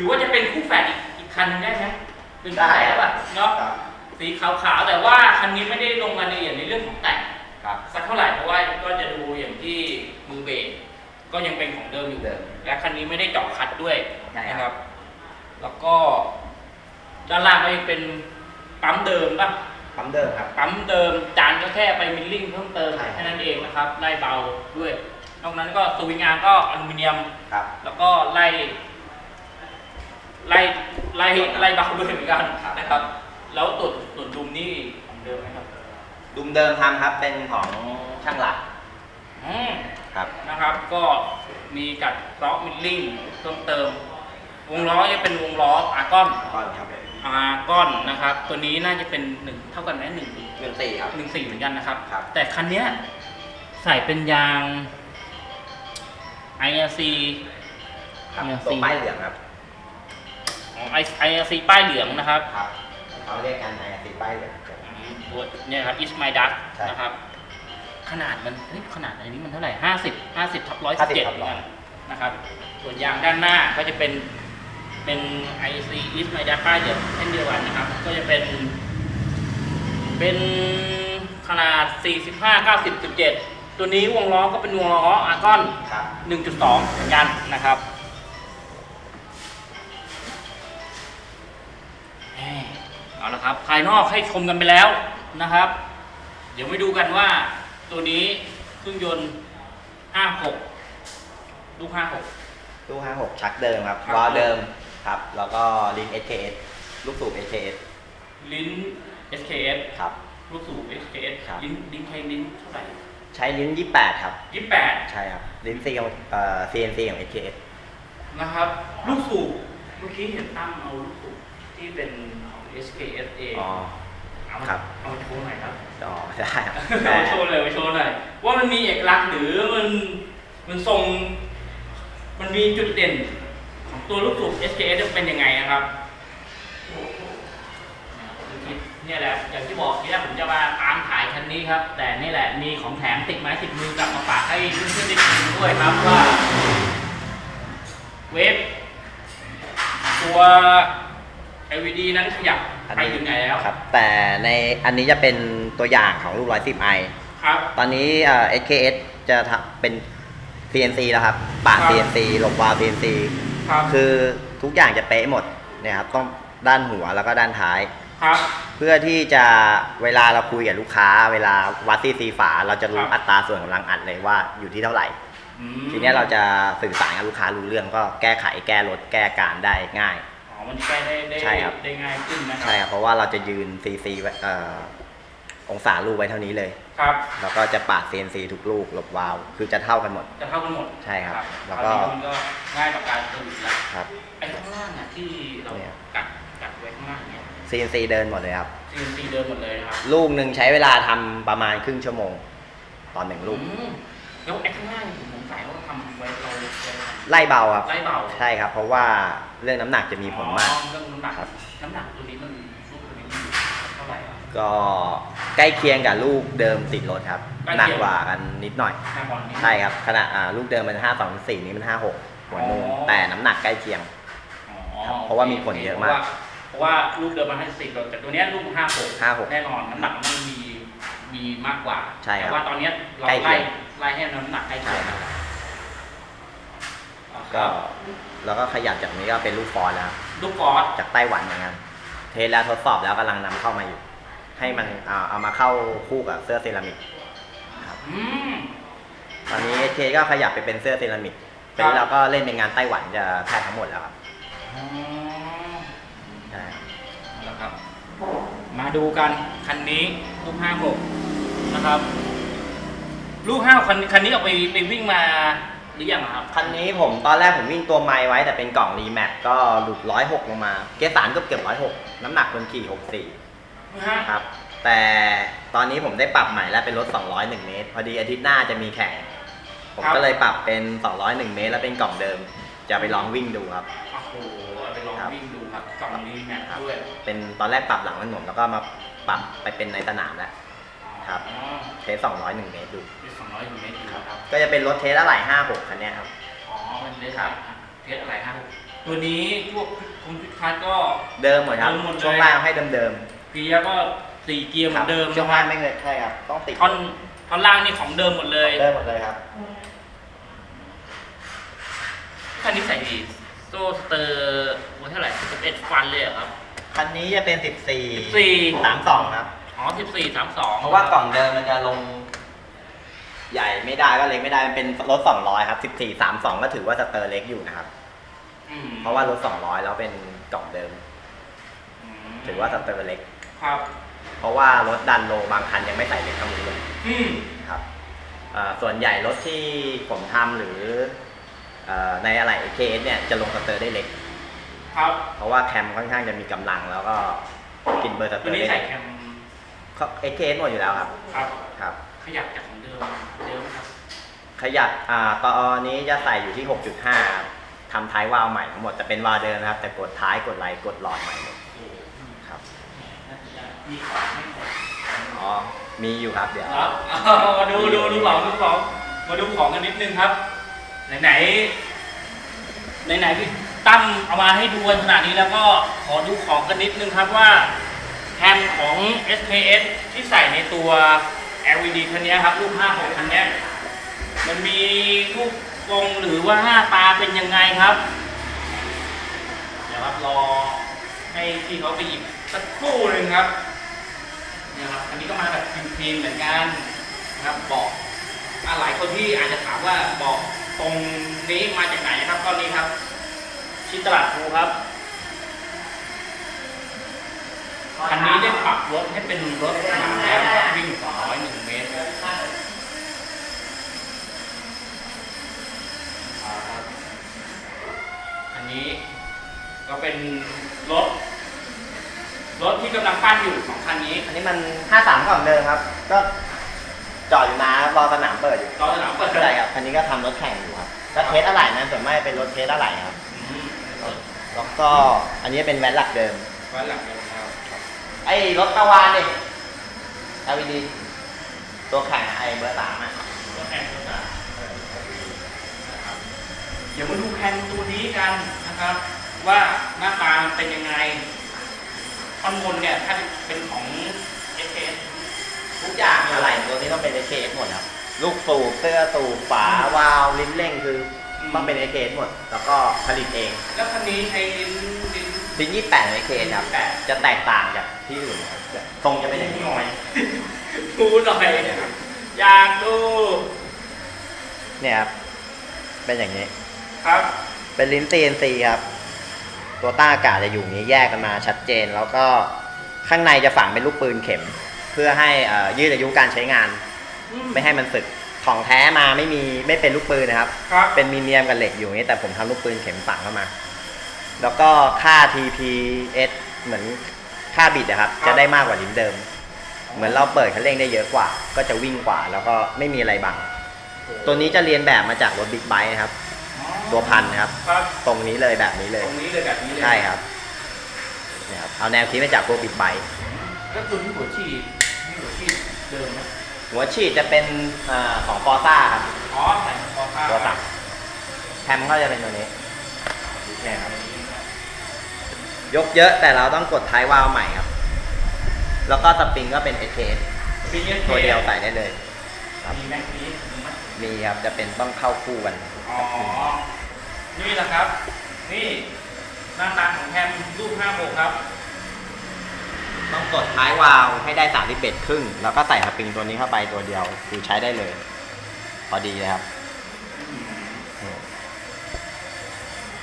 ถือว่าจะเป็นคู่แฝดอีกอีกคันหนึงได้ไหมเป็นคู่แฝดแล้วป่ะเนาะครับสีขาวๆแต่ว่าคันนี้ไม่ได้ลงรายละเอียดในเรื่องของแต่งครับ สักเท่าไหร่เพราะว่าก็จะดูอย่างที่มือเบรกก็ยังเป็นของเดิมอยู่เดิมและคันนี้ไม่ได้เจาะคัดด้วยใช่ครับ นะครับ แล้วก็ด้านล่างก็ยังเป็นปั๊มเดิมป่ะ ปั๊มเดิมครับ ปั๊มเดิมจานก็แค่ไปมิลลิ่งเพิ่มเติมใช่แค่นั้นเองนะครับไล่เบาด้วย นอกนั้นก็สวิงอาร์ก็อลูมิเนียม ครับ แล้วก็ไล่ ไล่ไล่ไล่เบาด้วยเหมือนกันครับนะครับ แล้วตุดตุดดุมนี่ของเดิมไหมครับดุมเดิมทำครับเป็นของช่างหลักอืมครับนะครับ ก็มีกัดล้อมิลลิ่งเพิ่มเติม วงล้อจะเป็นวงล้ออาร์กอนก้อนครับอาร์กอนนะครับ ตัวนี้น่าจะเป็นหนึ่งเท่ากันไหมหนึ่งเงินสี่ครับหนึ่งสี่เหมือนกันนะครับ ครับ แต่คันเนี้ยใส่เป็นยาง IRC ครับ IRC ตัวป้ายเหลืองครับ อ๋อ IRC ป้ายเหลืองนะครับครับเขาเรียกกันไอสีป้ายเหลือง อืมตัวเนี่ยครับ is my duck ใช่นะครับ ขนาดมันเฮ้ยขนาดอันนี้มันเท่าไหร่ห้าสิบห้าสิบทับร้อยสิบเจ็ด50ทับร้อยนะครับ ส่วนยางด้านหน้าก็จะเป็นเป็น IC is my duck ป้ายเหลืองเช่นเดียวกันนะครับ ก็จะเป็น เป็นขนาด 45 90 17 ตัวนี้วงล้อก็เป็นวงล้ออาร์กอน ครับ 1.2 เหมือนกันนะครับ เอาละครับ ภายนอกให้ชมกันไปแล้วนะครับ เดี๋ยวไปดูกันว่าตัวนี้เครื่องยนต์ 56 ลูก56ลูก 56 ชักเดิมครับครับ ล้อเดิมครับ แล้วก็ลิ้น SKS ลูกสูบ SKS ลิ้น SKS ครับ ลูกสูบ SKS ครับ ลิ้นลิ้นใช้ลิ้นเท่าไหร่ใช้ลิ้น 28 ครับ 28 ใช่ครับ ลิ้น C ของเอ่อ CNC ของ SKS นะครับ ลูกสูบเมื่อกี้เห็นตั้มเอาลูกสูบที่เป็นของ SKS เองอ๋อ เอามาครับ เอามาโชว์หน่อยครับอ๋อได้ครับเอามาโชว์เลยมาโชว์หน่อยว่ามันมีเอกลักษณ์หรือมันมันทรง มันมีจุดเด่นของตัวลูกสูบ SKS เป็นยังไงนะครับเนี่ยแหละอย่างที่บอกที่แรกผมจะมาตามถ่ายคันนี้ครับ แต่นี่แหละมีของแถมติดไม้ติดมือกลับมาฝากให้เพื่อนๆได้ชิมด้วยครับว่าเวฟตัว LED นั้นขยับไปถึงไหนแล้ว ครับ แต่ในอันนี้จะเป็นตัวอย่างของลูก 110i ครับ ตอนนี้เอ่อ SKS จะทำเป็น CNC แล้วครับปากครับ CNC ลงวาล์ว CNC ครับ คือทุกอย่างจะเป๊ะหมดเนี่ยครับ ต้องด้านหัวแล้วก็ด้านท้าย ครับ เพื่อที่จะเวลาเราคุยกับลูกค้า เวลาวัดซีซีฝา เราจะรู้ครับ อัตราส่วนกำลังอัดเลยว่าอยู่ที่เท่าไหร่ อืมทีเนี้ยเราจะสื่อสารกับลูกค้ารู้เรื่องก็แก้ไขแก้ลดแก้การได้ง่าย อ๋อมันแก้ได้ได้ใช่ครับ ได้ง่ายขึ้นนะครัใช่ครับเพราะว่าเราจะยืนซีซีเอ่อองศาลูกไว้เท่านี้เลย ครับ แล้วก็จะปาด CNC ทุกลูกหลบวาล์วคือจะเท่ากันหมด จะเท่ากันหมดใช่ครับแล้แล้ววก็ก็มันก็ง่ายต่อการตื่นแล้วครับ ไอ้ข้างล่างอะที่เราเนี่ย กัดกัดไว้ข้างล่างเนี่ย CNC เดินหมดเลยครับ CNC เดินหมดเลยนะครับลูกหนึ่งใช้เวลาทำประมาณครึ่งชั่วโมงตอนหนึ่งลูก อืมแล้วไอ้ข้างล่างผมสงสัยว่าทำไว้เราไว้ทำ ไล่เบาครับไล่เบาใช่ครับ เพราะว่าเรื่องน้ำหนักจะมีผลมาก อ๋อเรื่องน้ำหนักครับ น้ำหนักตัวนี้มันลูกตัวนี้มันอยู่เท่าไหร่อะก็ใกล้เคียงกับลูกเดิมติดรถครับใกล้เคียงหนักกว่ากันนิดหน่อยห้าบอลนี้ ใช่ครับขนาดอ่าลูกเดิมมันห้าสองสี่นี้มันห้าหกหัวนูนอ๋อ แต่น้ำหนักใกล้เคียง อ๋อครับเพราะว่ามีผลเยอะมากเพราะว่าลูกเดิมมันให้สิบแต่ตัวเนี้ยลูกห้าหก56 แน่นอนน้ำหนักมันมีมีมากกว่าใช่ครับแต่ว่าตอนเนี้ยเราใกล้เคีไล่ยง ไล่ให้น้ำหนักใกล้เคียงใช่ครับ ก็ก็แล้วก็ขยับจากนี้ก็เป็นลูกฟอนต์แล้วครับลูกฟอสจากไต้หวันเหมือนกันเทสแล้วทดสอบแล้วกำลังนำเข้ามาอยู่ ให้มันเอาเอามาเข้าคู่กับเสื้อเซรามิกครับอืม ตอนนี้เทก็ขยับไปเป็นเสื้อเซรามิกครับเป็นเราก็เล่นเป็นงานไต้หวันจะแทบทั้งหมดแล้วครับอ๋อใช่ครับเอาละครับ มาดูกันคันนี้ลูกห้าหกนะครับ ลูกห้าวคันคันนี้เอาไปไปวิ่งมา หรือยังอะครับ คันนี้ผมตอนแรกผมวิ่งตัวไม้ไว้แต่เป็นกล่องรีแมทก็หลุดร้อยหกลงมา เกสารก็เกือบร้อยหกน้ำหนักคนขี่หกสี่นะฮะครับ แต่ตอนนี้ผมได้ปรับใหม่แล้วเป็นรถ201 เมตร พอดีอาทิตย์หน้าจะมีแข่ง ผมก็เลยปรับเป็น 201 เมตร แล้วเป็นกล่องเดิม จะไปลองวิ่งดูครับโอ้โหเอาไปลองครับวิ่งดูครับกล่องนี้แมทด้วยเป็นตอนแรกปรับหลังถนนแล้วก็มาปรับไปเป็นในสนามแล้วครับอ๋อเทส201 เมตรดูเป็นสองร้อยอยู่เมตรอยู่ครับ ก็จะเป็นรถเทสอะไหล่56คันเนี้ยครับ อ๋อเป็นเลสครับ เทสอะไรครับ ตัวนี้พวกคุณพิคัสก็ เดิมหมดครับ เดิมหมดเลย ช่วงล่างให้เดิมเกียร์ก็สี่เกียร์ๆเหมือนเดิมช่วงนะคล่ารังบไม่เงินใช่ครับ ต้องติดท่อนท่อนล่างนี่ของเดิมหมดเลยเดิมหมดเลยครับ คันนี้ใส่โซ่สเตอร์หัวเท่าไหร่สิบเอ็ดฟันเลยเหรอครับคันนี้จะเป็น 14 14 32ครับ อ๋อสิบสี่สามสองเพราะว่ากล่องเดิมมันจะลง ใหญ่ไม่ได้ก็เล็กไม่ได้มันเป็นรถ 200 ครับ14 32 ก็ถือว่าสเตอร์เล็กอยู่นะครับเพราะว่ารถ 200 แล้วเป็นกล่องเดิมถือว่าสเตอร์เล็ก ครับ เพราะว่ารถดันโลบางคันยังไม่ใส่เล็กเท่านี้เลยอืมครับเอ่อส่วนใหญ่รถที่ผมทำหรือเอ่อในอะไร AKS เนี่ยจะลงสเตอร์ได้เล็ก ครับเพราะว่าแคมค่อนข้างจะมีกำลังแล้วก็กินเบอร์สเตตัอวร์นี้ได้ใส่เล็กแคมเขา AKS หมดอยู่แล้วครับ ครับ ครับ ขยับจากของ เดิมเดิมครับ ขยับอ่าตอนนี้จะใส่อยู่ที่ 6.5ครับทำท้ายวาล์วใหม่ทั้งหมดแต่เป็นวาล์วเดิมนะครับ แต่กดท้ายกดไหลกดหลอดใหม่หมดโอ้โหครับน่าจะมีของไม่หมดอ๋อมีอยู่ครับเดี๋ยวครับเอามาดูดูดูของดูของมาดูของกันนิดนึงครับ ไหนไหนไหนไหนๆพี่ตั้มเอามาให้ดูกันขนาดนี้แล้วก็ขอดูของกันนิดนึงครับว่าแฮมของ SKS ที่ใส่ในตัว LED คันนี้ครับ รูป5ของคันนี้มันมีรูปทรงหรือว่าหน้าตาเป็นยังไงครับ เดี๋ยวครับรอให้พี่เขาไปหยิบสักครู่หนึ่งครับเนี่ยครับอันนี้ก็มาแบบพิมพ์ๆเหมือนกันนะครับบอกอหลายคนที่อาจจะถามว่าบอกตรงนี้มาจากไหนครับก็นี้ครับ ชิตลาดภูครับคันนี้ได้ปรับรถให้เป็นรถสนามแล้ววิ่ง201เมตรอ่าครับอั นนี้ ก็เป็นรถ รถที่กำลังปั้นอยู่สองคันนี้อันนี้มัน 53กล่องเดิมครับ ก็จอดอยู่นานรอสนามเปิดอยู่เราสนามเปิดใช่ครับคันนี้ก็ทำรถแข่งอยู่ครับก็เทสอะไหล่นะส่วนมากเป็นรถเทสอะไหล่ครับอืมแล้วก็อันนี้เป็นแวนหลักเดิมไว้หลังเลยนะครับไอ้รถตะวานดิ LED ตัวแข่งไอ้เบอร์สามอะรถแข่งรถสนามนะครับเดี๋ยวมาดูแคนตัวนี้กันนะครับ ว่าหน้าตามันเป็นยังไงท่อนบนเนี่ยถ้าเป็นของ s อ s ทุกอย่างอะไหล่ตัวนี้ต้องเป็น AKS หมดครับ ลูกสูบเสื้อสูบฝาวาล์วลิ้นเร่งคือต้องเป็น AKS หมด แล้วก็ผลิตเองแล้วคันนี้ใช้ลิ้นลิ้น ลิ้น28 AKS ครับ28 จะแตกต่างจากที่อื่นครับทรงจะเป็นอย่างนี้หน่อยดูหน่อยอยากดูเนี่ยครับเป็นอย่างนี้ ครับ เป็นลิ้น CNC ครับ ตัวต้าอากาศจะอยู่อย่างนี้แยกกันมาชัดเจน แล้วก็ข้างในจะฝังเป็นลูกปืนเข็ม เพื่อให้เอ่อยืดอายุการใช้งานไม่ให้มันสึกของแท้มาไม่มีไม่เป็นลูกปืนนะครับ ครับเป็นมีเนียมกับเหล็กอยู่อย่างนี้แต่ผมทำลูกปืนเข็มฝังเข้ามา แล้วก็ค่า TPS เหมือนค่าบิดนะครับ จะได้มากกว่าลิ้นเดิม เหมือนเราเปิดคันเร่งได้เยอะกว่า ก็จะวิ่งกว่า แล้วก็ไม่มีอะไรบัง ตัวนี้จะเรียนแบบมาจากรถบิ๊กไบค์นะครับ ตัวพันนะครับ ครับตรงนี้เลยแบบนี้เลย ตรงนี้เลยแบบนี้เลยใช่ครับเนี่ยครับ เอาแนวคิดมาจากพวกบิ๊กไบค์ก็คือที่หัวฉีดที่หัวฉีดเดิมไหมหัวฉีดจะเป็นอาของฟอร์ซ่าครับ อ๋อใส่คอผ้าตัวตักแคมก็จะเป็นตัวนี้เนี่ยครับ ยกเยอะแต่เราต้องกดท้ายวาล์วใหม่ครับ แล้วก็สปริงก็เป็น s อ s ปีนี้ตัวเดียวใส่ได้เลย ครับ มีแม็กนี้มีไหมมีครับจะเป็นต้องเข้าคู่กัน อ๋อ นี่แหละครับ นี่หน้าตาของแฮมรูป5 6ครับ ต้องกดท้ายวาล์วให้ได้31ครึ่ง แล้วก็ใส่สปริงตัวนี้เข้าไปตัวเดียว คือใช้ได้เลย พอดีเลยครับ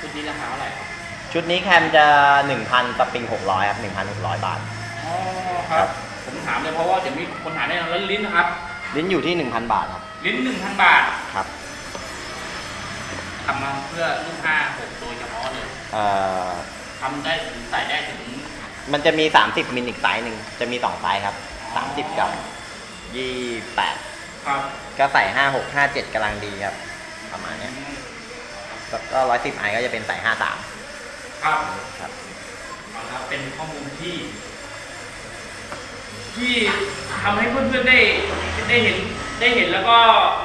ชุดนี้ราคาเท่าไหร่ครับชุดนี้แคมจะ 1,000สปริง600ครับ1,600 บาท อ๋อครับ ผมถามเลยเพราะว่าเดี๋ยวมีคนถามแน่นอนแล้วลิ้นนะครับ ลิ้นอยู่ที่ 1,000 บาทครับลลิ้นหนึ่งพันบาทครับ ทำมาเพื่อลูกห้าหกโดยเฉพาะเลยเอ่อทำได้ถึงใส่ได้ถึงมันจะมี 30 มิลอีกไซส์หนึ่งจะมี2ไซส์ครับ 30 กับ28ครับก็ใส่5 6 5 7กำลังดีครับ ประมาณเนี้ยแล้วก็110ไอก็จะเป็นใส่53ครับครับ เอาละครับเป็นข้อมูลที่ ที่ทำให้เพื่อนๆได้ได้เห็นได้เห็นแล้วก็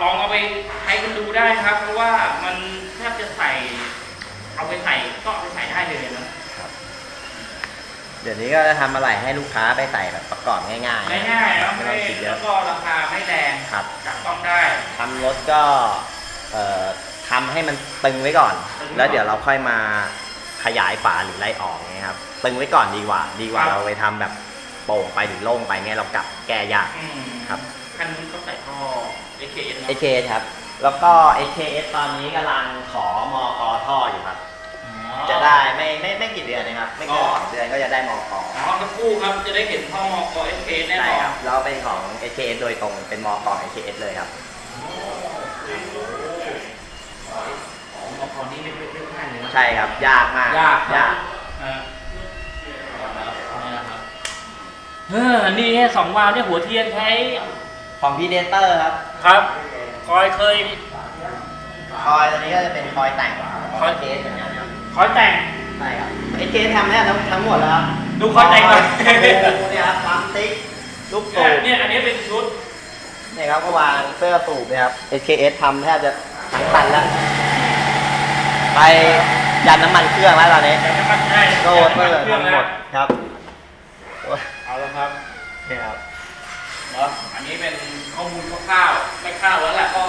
ลองเอาไปใช้กันดูได้ครับ เพราะว่ามันแทบ จะใส่เอาไปใส่ก็เอาไปใส่ได้เลยนะเดี๋ยวนี้ก็จะทำอะไรให้ลูกค้าไปใส่แบบประกอบง่ายๆง่ายๆคแล้รัวบไม่ไม่ต้องคิดเยแล้อะวก็ราคาไม่แรงครับจับต้องได้ทำรถก็เอ่อทำให้มันตึงไว้ก่อนตึงไว้ก่อนแล้วเดี๋ยวเราค่อยมาขยายฝาหรือไล่ออกเงี้ยครับ ตึงไว้ก่อนดีกว่า ดีกว่าครับเราไปทำแบบโป่งไปหรือโล่งไปเงี้ยเรากลับแก้ยากอืมครับคันนี้ก็ใส่ท่อ AKS เนอะ AKS ครับ แล้วก็ AKS ตอนนี้กำลังขอมอกท่ออยู่ครับอ๋อจะได้ไม่ไม่ไม่กี่เดือนนะครับ ไม่เกินอ๋อสองเดือนก็จะได้มอกอ๋อสักครู่ครับจะได้เห็นท่อมอก AKS แน่นใช่อนครับเราเป็นของ AKS โดยตรงเป็นมอก AKS เลยครับ ของมอกนี้ไม่ไม่ง่ายเลยนะ ใช่ครับยากมากยากยากอ่านี่นะครับเออนี่แค่สองวาล์วเนี่ยหัวเทียนใช้ของพีเดเตอร์ครับ ครับ คอยเคย คอยตัวนี้ก็จะเป็นคอยแต่งคอยเคสเหมือนกันครับคอยแต่ง ใช่ครับไอเคสทำเนี่ยทั้งทั้งหมดแล้วครับดูคอยแต่งหน่อยเนี่ยครับปั๊มติ๊กลูกสูเนี่ยบเนี่ยอันนี้เป็นชุด เนี่ยครับก็วางเสื้อสูบเนี่ยครับ SKS ทำแทบจะทั้งคันแล้ว ไปยันน้ำมันเครื่องแล้วตอนนี้แต่น้ำมันได้โซ่เสื้อเครื่อทั้งงหมแล้วดครับ เอาละครับ เนี่ยครับ เนาะอันนี้เป็นข้อมูลคร่าวๆไม่คร่าวแล้วแหละก็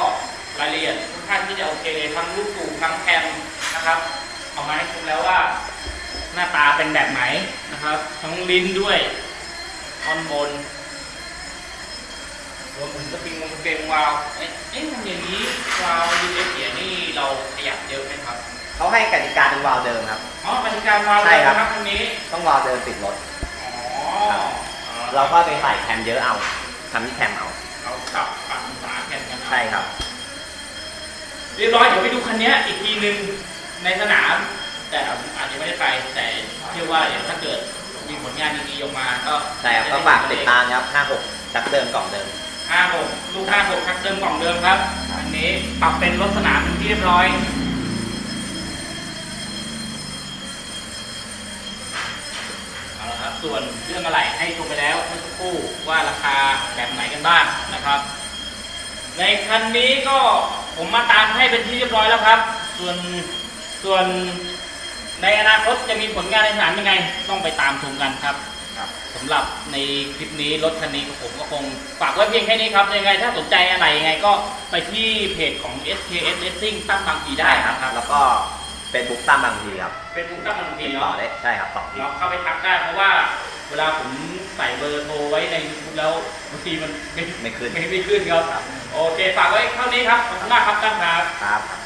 รายละเอียดทุกท่านที่จะโอเคทั้งลูกสูบทั้งแคมนะครับเอามาให้ชมแล้วว่าหน้าตาเป็นแบบไหนนะครับ ทั้งลิ้นด้วยท่อนบนรวมถึงสปริงวงสปริงวาล์วเอ๊ะเอ๊ะมันอย่างนี้วาล์วยูเอเสียนี่เราขยับเยอะไหมครับเขาให้กติกาเป็นวาล์วเดิมครับอ๋อปฏิการวาล์วใช่ครับนะครับตรงนี้ต้องวาล์วเดิมติดรถอ๋อเราก็ไปใส่แคมเยอะเอา ทำที่แคมเอาเราปรับปรับองศาแข่งกันเอาใช่ครับ เรียบร้อยเดี๋ยวไปดูคันนี้อีกทีหนึ่งในสนาม แต่อาจจะไม่ได้ไป แต่เชื่อว่าเดี๋ยวถ้าเกิดมีผลงานดีๆออกมาก็ใช่ครับก็ฝากติดตามครับ56ชักเดิมกล่องเดิมห้าหกลูกห้าหกชักเดิมกล่องเดิมครับอันนี้ปรับเป็นรถสนามเป็นที่เรียบร้อยเอาละครับ ส่วนเรื่องอะไรให้ชมไปแล้วเมื่อสักครู่ว่าราคาแบบไหนกันบ้างนะครับ ในคันนี้ก็ผมมาตามให้เป็นที่เรียบร้อยแล้วครับ ส่วนส่วนในอนาคตจะมีผลงานในสนามยังไง ต้องไปตามชมกันครับครับสำหรับในคลิปนี้รถคันนี้ของผมก็คงฝากไว้เพียงแค่นี้ครับยังไง ถ้าสนใจอะไรยังไงก็ไปที่เพจของ SKS Racing ตั้งบางทีได้นะครับ แล้วก็ เป็นบุ๊กตั้มบางทีครับเป็นบุ๊กตั้งบางทีติดต่อเนาะได้ใช่ครับสองทีเราเข้าไปทักได้เพราะว่าเวลาผมใส่เบอร์โทรไว้ใน YouTube แล้วบางทีมันไม่ไม่ขึ้นไม่ไม่ขึ้นครับ โอเค ฝากไว้เท่านี้ครับ ขอบคุณมากครับตั้งครับ ครับ